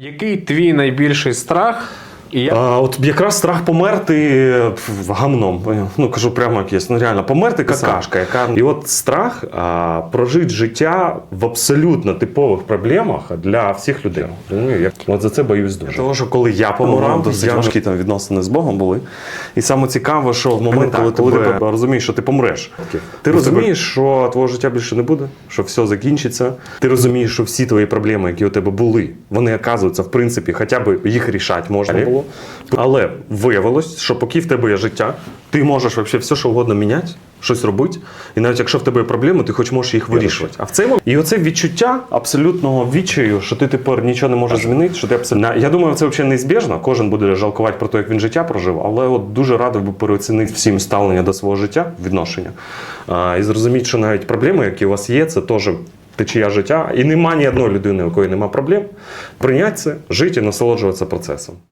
Який твій найбільший страх? І як А, от якраз страх померти гамном. Ну кажу прямо як є. Ну реально, померти какашка, яка і от страх а, прожити життя в абсолютно типових проблемах для всіх людей. Я от за це боюсь дуже. Тому що коли я помирав, досить я... важкі там відносини з Богом були. І саме цікаво, що в момент, коли, коли ти розумієш, що ти помреш, ти розумієш, що твого життя більше не буде, що все закінчиться. Ти розумієш, що всі твої проблеми, які у тебе були, вони оказуються, в принципі, хоча б їх рішати можна було. Але виявилось, що поки в тебе є життя, ти можеш вообще все, що угодно міняти, щось робити. І навіть якщо в тебе є проблеми, ти хоч можеш їх вирішувати. А в цей момент і оце відчуття абсолютного відчаю, що ти тепер нічого не можеш змінити, що ти абсолютно. Я думаю, це взагалі неізбіжно. Кожен буде жалкувати про те, як він життя прожив, але от дуже радив би переоцінити всім ставлення до свого життя, відношення. А, і зрозуміти, що навіть проблеми, які у вас є, це теж. Течія життя, і нема ні одної людини, у якої нема проблем. Прийняти це, жити і насолоджуватися процесом.